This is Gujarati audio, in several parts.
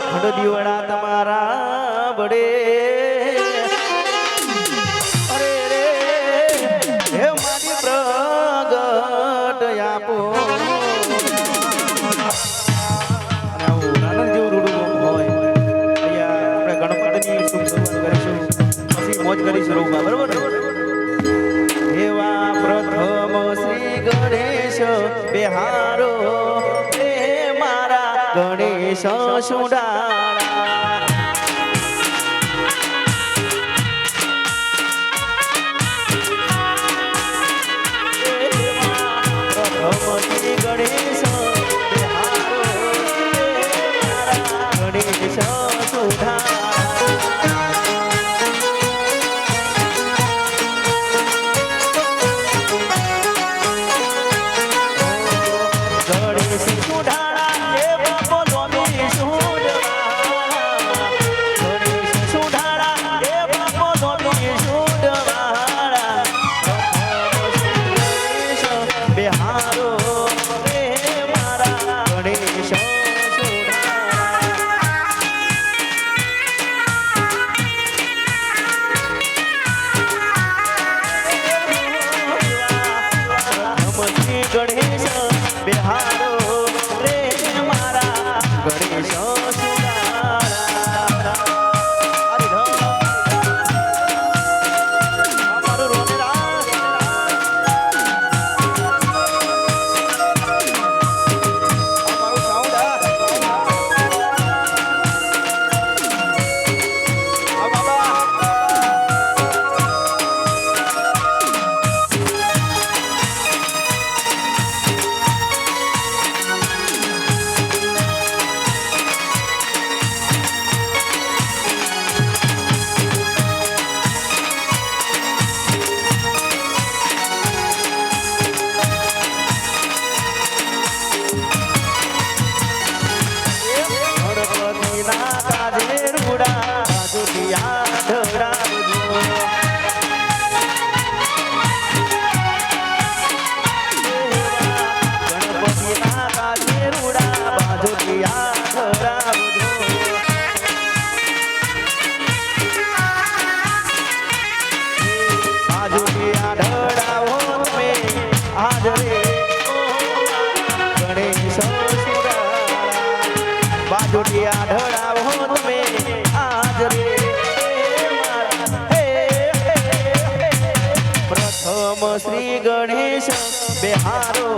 ખંડ દીવડા તમારા બડે বেহারো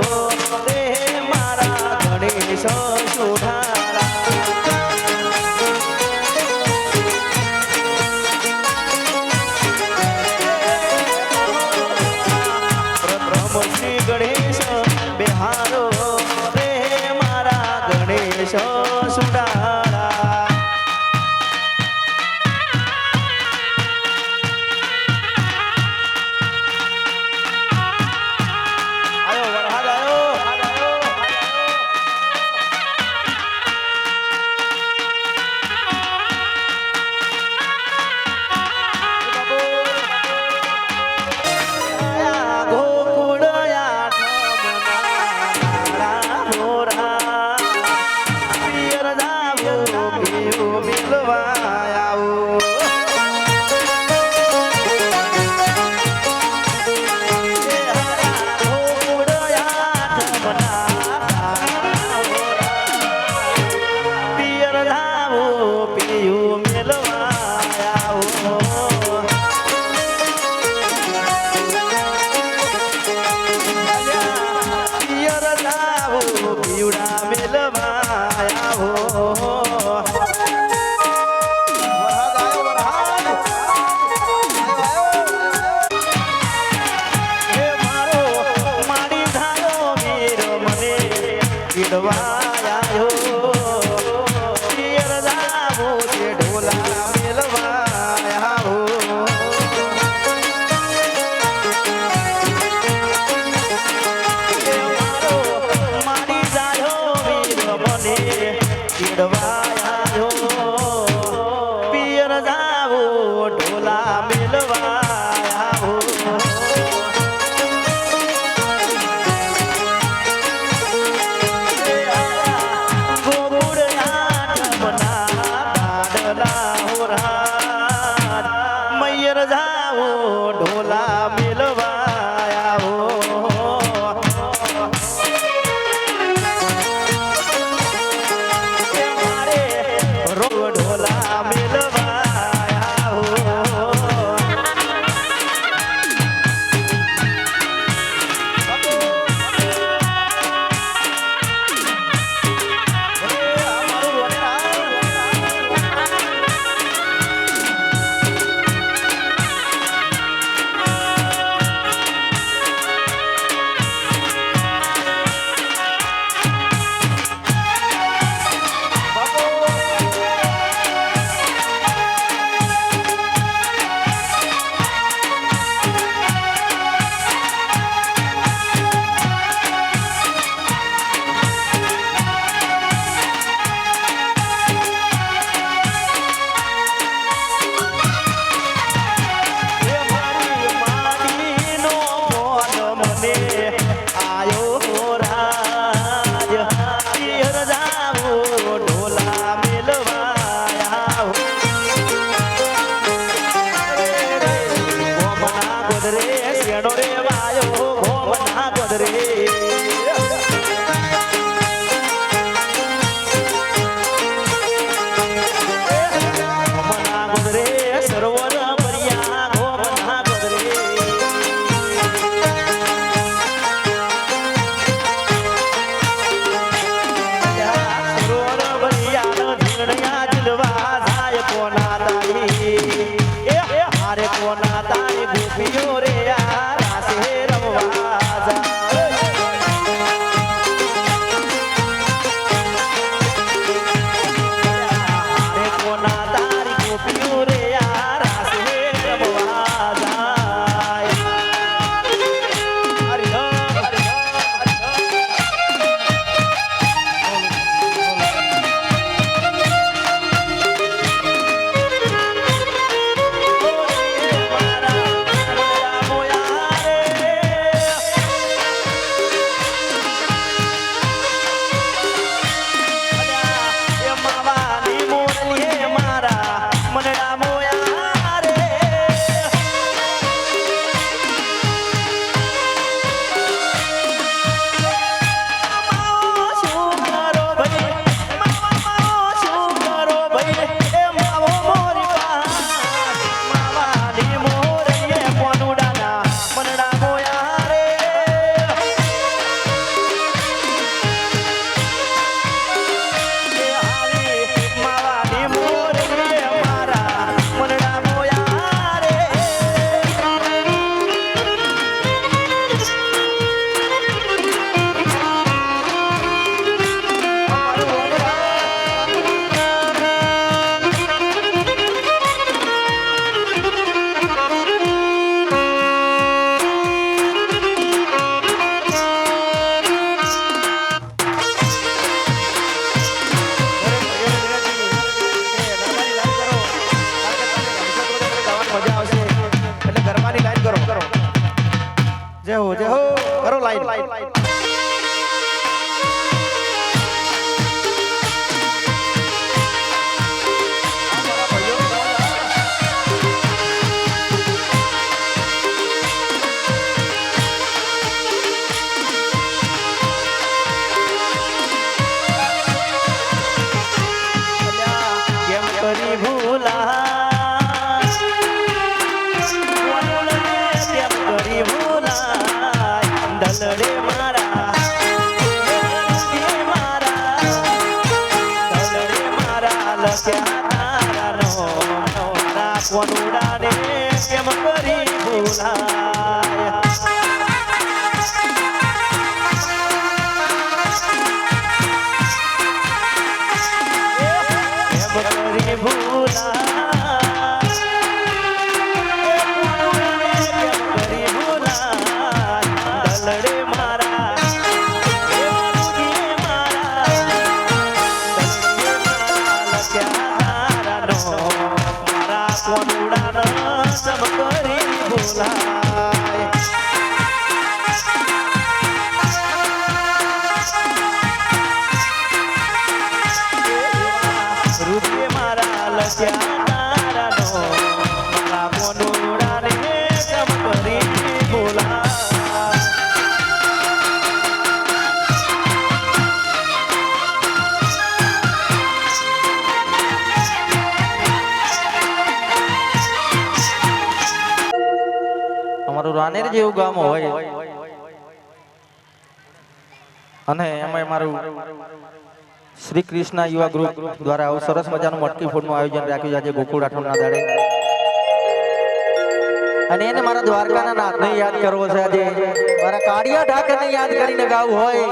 Yeah. મારું રાનેર જેવું ગામ હોય. અને એમાં મારું શ્રી કૃષ્ણ યુવા ગ્રુપ દ્વારા આવું સરસ મજાનું મટકી ફૂડનું આયોજન રાખ્યું છે. આજે ગોકુળ રાઠોડના દાડે. અને એને મારા દ્વારકાના નાથને યાદ કરવો છે આજે. મારા કાળિયા ઠાકરને યાદ કરીને ગાવું હોય.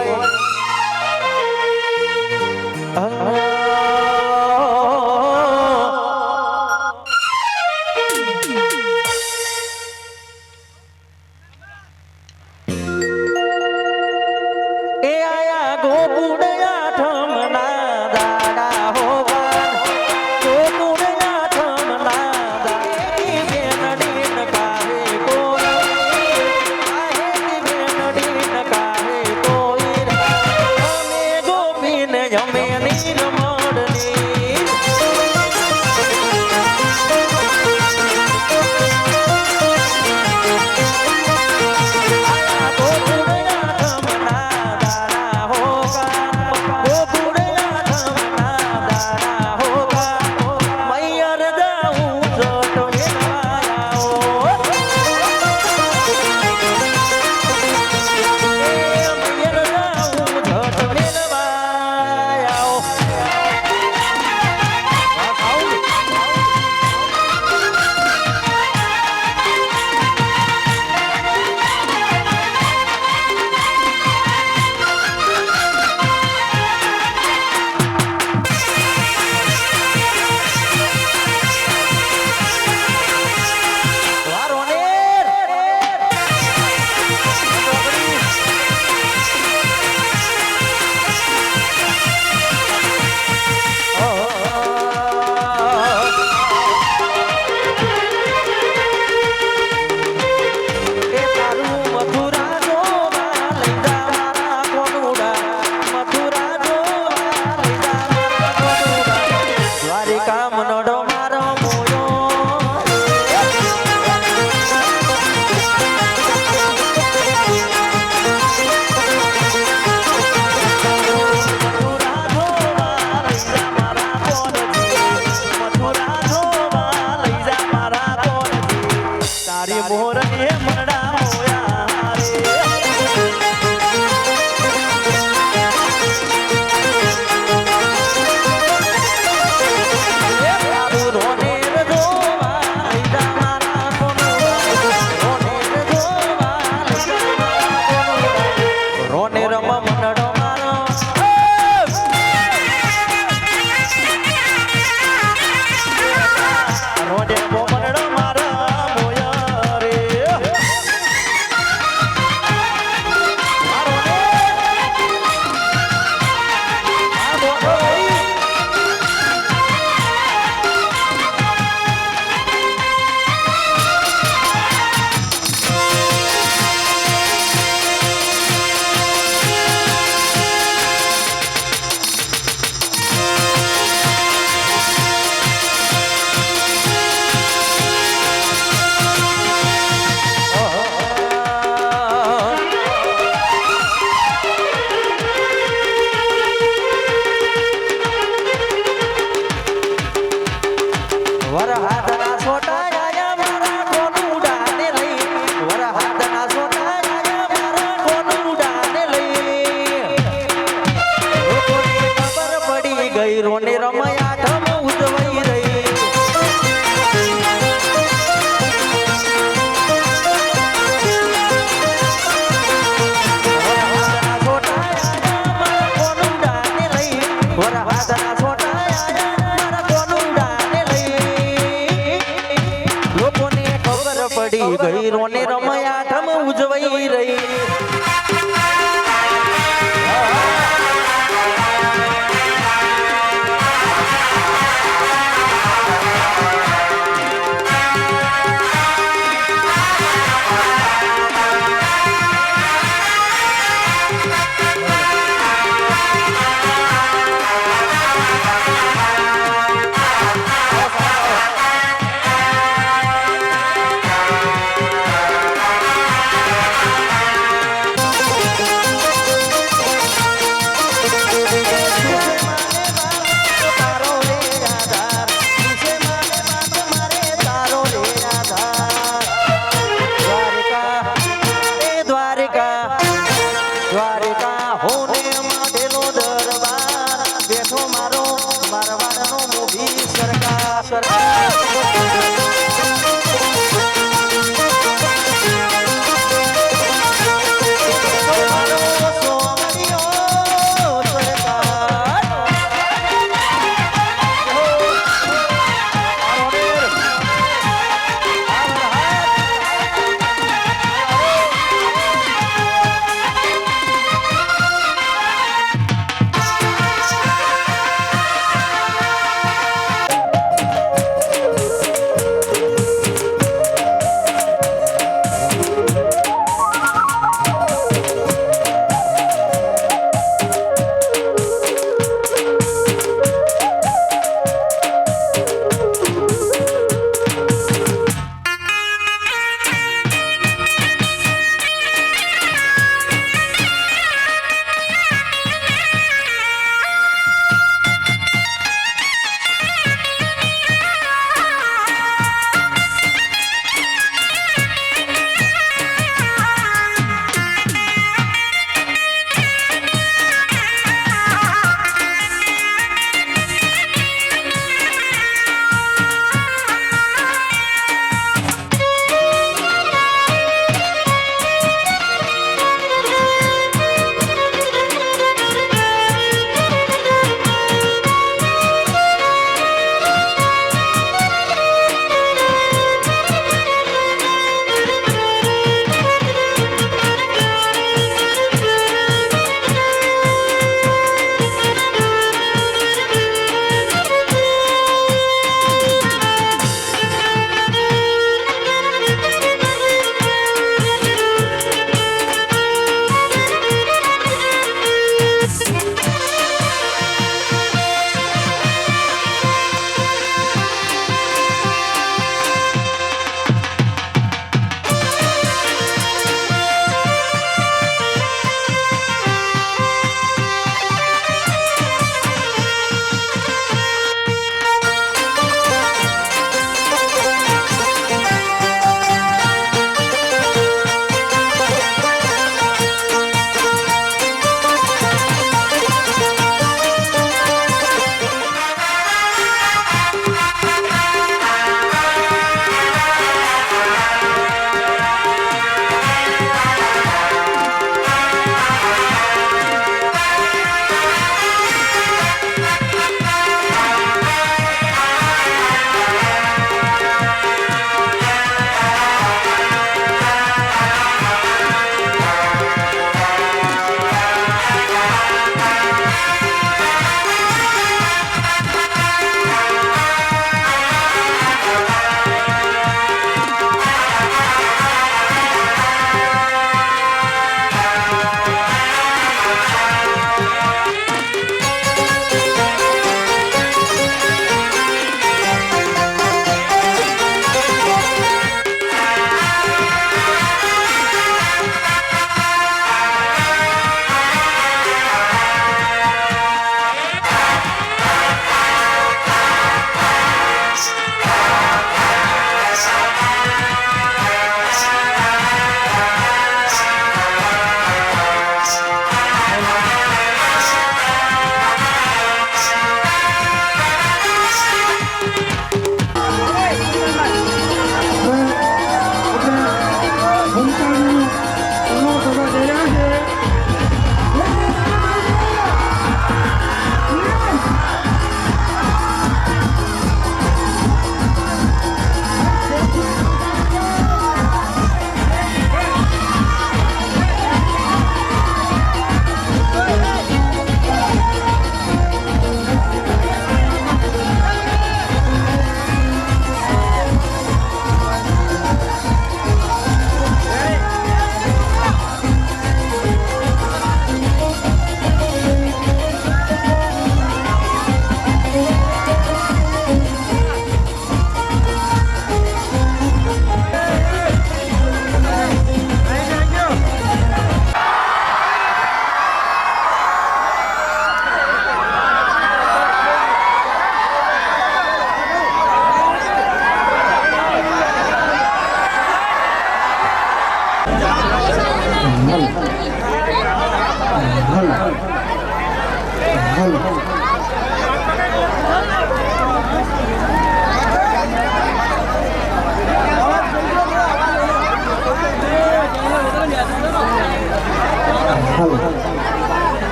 Dynamite. વરહાદના છોટા ir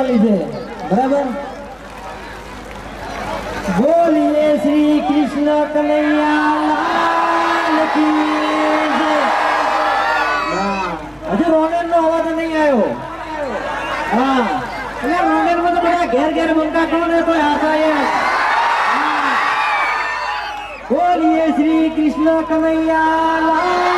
ના લીધે. બરાબર? બોલીએ શ્રી કૃષ્ણ કનૈયા હજુ રોનર નો અવાજ નહીં આવ્યો. હા. એટલે રોનરમાં તો બધા ઘેર ઘેર બનતા કરો ને તો આશા બોલીએ શ્રી કૃષ્ણ કનૈયા